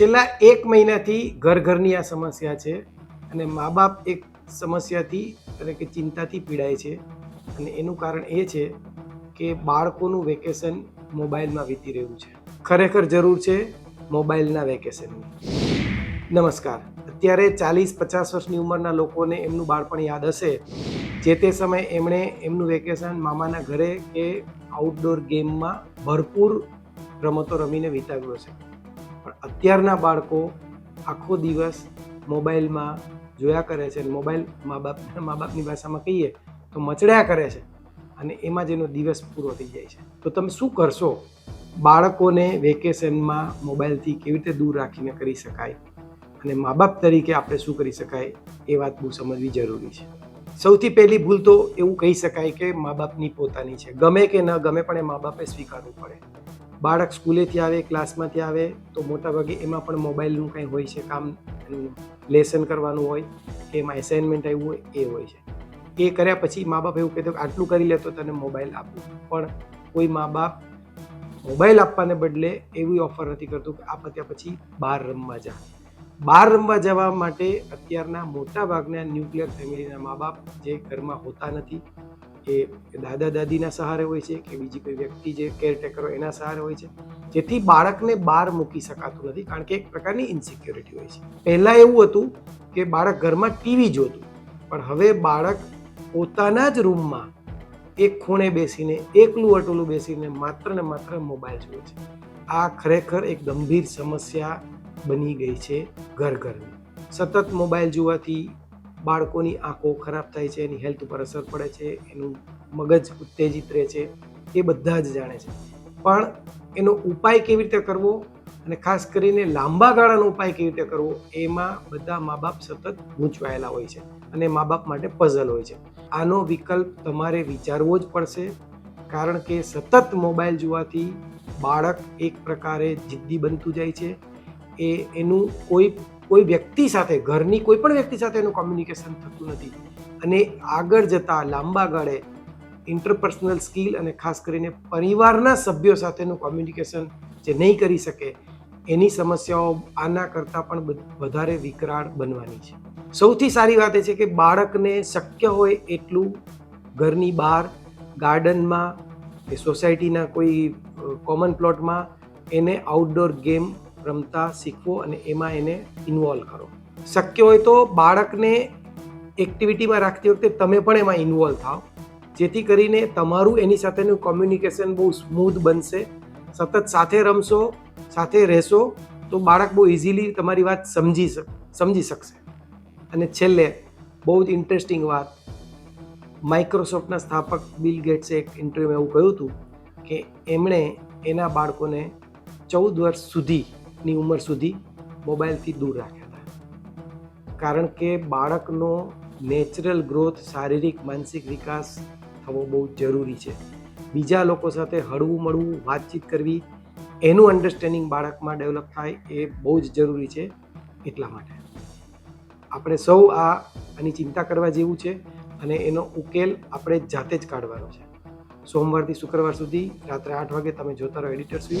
છેલ્લા એક મહિનાથી ઘર ઘરની આ સમસ્યા છે અને મા બાપ એક સમસ્યાથી એટલે કે ચિંતાથી પીડાય છે. અને એનું કારણ એ છે કે બાળકોનું વેકેશન મોબાઈલમાં વીતી રહ્યું છે. ખરેખર જરૂર છે મોબાઈલના વેકેશનની. નમસ્કાર. અત્યારે ચાલીસ પચાસ વર્ષની ઉંમરના લોકોને એમનું બાળપણ યાદ હશે. જે તે સમયે એમણે એમનું વેકેશન મામાના ઘરે કે આઉટડોર ગેમમાં ભરપૂર રમતો રમીને વિતાવ્યો છે પણ અત્યારના બાળકો આખો દિવસ મોબાઈલમાં જોયા કરે છે મોબાઈલ મા બાપ મા બાપની ભાષામાં કહીએ તો મચડ્યા કરે છે અને એમાં જ એનો દિવસ પૂરો થઈ જાય છે. તો તમે શું કરશો? બાળકોને વેકેશનમાં મોબાઈલથી કેવી રીતે દૂર રાખીને કરી શકાય? અને મા બાપ તરીકે આપણે શું કરી શકાય? એ વાત બહુ સમજવી જરૂરી છે. સૌથી પહેલી ભૂલ તો એવું કહી શકાય કે મા બાપની પોતાની છે. ગમે કે ન ગમે પણ એ મા બાપે સ્વીકારવું પડે. બાળક સ્કૂલેથી આવે ક્લાસમાંથી આવે, તો મોટાભાગે એમાં પણ મોબાઈલનું કંઈ હોય છે કામ લેસન કરવાનું હોય, કે એમાં એસાઇનમેન્ટ આવ્યું હોય, એ હોય છે. એ કર્યા પછી મા બાપ એવું કહેતો કે આટલું કરી લે તો તને મોબાઈલ આપું. પણ કોઈ મા બાપ મોબાઈલ આપવાને બદલે એવી ઓફર નથી કરતું કે આ પત્યા પછી બહાર રમવા જા બહાર રમવા જવા માટે અત્યારના મોટા ભાગના ન્યુક્લિયર ફેમિલીના મા બાપ જે ઘરમાં હોતા નથી એ દાદા દાદીના સહારે હોય છે કે બીજી કોઈ વ્યક્તિ જે કેરટેકરો એના સહારે હોય છે, જેથી બાળકને બહાર મૂકી શકાતું નથી, કારણ કે એક પ્રકારની ઇન્સિક્યોરિટી હોય છે. પહેલાં એવું હતું કે બાળક ઘરમાં ટીવી જોતું, પણ હવે બાળક પોતાના જ રૂમમાં એક ખૂણે બેસીને એકલું અટોલું બેસીને માત્ર ને માત્ર મોબાઈલ જુએ છે. આ ખરેખર એક ગંભીર સમસ્યા બની ગઈ છે ઘર ઘરની સતત મોબાઈલ જોવાથી બાળકોની આંખો ખરાબ થાય છે, એની હેલ્થ ઉપર અસર પડે છે, એનું મગજ ઉત્તેજિત રહે છે, એ બધા જ જાણે છે. પણ એનો ઉપાય કેવી રીતે કરવો અને ખાસ કરીને લાંબા ગાળાનો ઉપાય કેવી રીતે કરવો, એમાં બધા મા બાપ સતત ગૂંચવાયેલા હોય છે અને મા બાપ માટે પઝલ હોય છે. આનો વિકલ્પ તમારે વિચારવો જ પડશે, કારણ કે સતત મોબાઈલ જોવાથી બાળક એક પ્રકારે જિદ્દી બનતું જાય છે. એ એનું કોઈ કોઈ વ્યક્તિ સાથે, ઘરની કોઈ પણ વ્યક્તિ સાથે એનું કોમ્યુનિકેશન થતું નથી. અને આગળ જતાં, લાંબા ગાળે ઇન્ટરપર્સનલ સ્કિલ અને ખાસ કરીને પરિવારના સભ્યો સાથેનું કોમ્યુનિકેશન જે નહીં કરી શકે, એની સમસ્યાઓ આના કરતાં પણ વધારે વિકરાળ બનવાની છે. સૌથી સારી વાત એ છે કે બાળકને શક્ય હોય એટલું ઘરની બહાર, ગાર્ડનમાં કે સોસાયટીના કોઈ કોમન પ્લોટમાં એને આઉટડોર ગેમ રમતા શીખવો અને એમાં એને ઇન્વોલ્વ કરો. શક્ય હોય તો બાળકને એક્ટિવિટીમાં રાખતી વખતે તમે પણ એમાં ઇન્વોલ્વ થાઓ જેથી કરીને તમારું એની સાથેનું કોમ્યુનિકેશન બહુ સ્મૂથ બનશે. સતત સાથે રમશો, સાથે રહેશો, તો બાળક બહુ ઇઝીલી તમારી વાત સમજી સમજી શકશે. અને છેલ્લે, બહુ જ ઇન્ટરેસ્ટિંગ વાત. માઇક્રોસોફ્ટના સ્થાપક બિલ ગેટ્સે એક ઇન્ટરવ્યુમાં એવું કહ્યું હતું કે, એમણે એના બાળકોને ચૌદ વર્ષ સુધીની ઉંમર સુધી મોબાઈલથી દૂર રાખ્યા હતા. કારણ કે બાળકનો નેચરલ ગ્રોથ, શારીરિક, માનસિક વિકાસ થવો બહુ જરૂરી છે. બીજા લોકો સાથે હળવું મળવું, વાતચીત કરવી, એનું અન્ડરસ્ટેન્ડિંગ બાળકમાં ડેવલપ થાય એ બહુ જ જરૂરી છે એટલા માટે. આપણે સૌ આ આની ચિંતા કરવા જેવું છે અને એનો ઉકેલ આપણે જાતે જ કાઢવાનો છે. સોમવારથી શુક્રવાર સુધી રાત્રે આઠ વાગે તમે જોતા રહો editors view.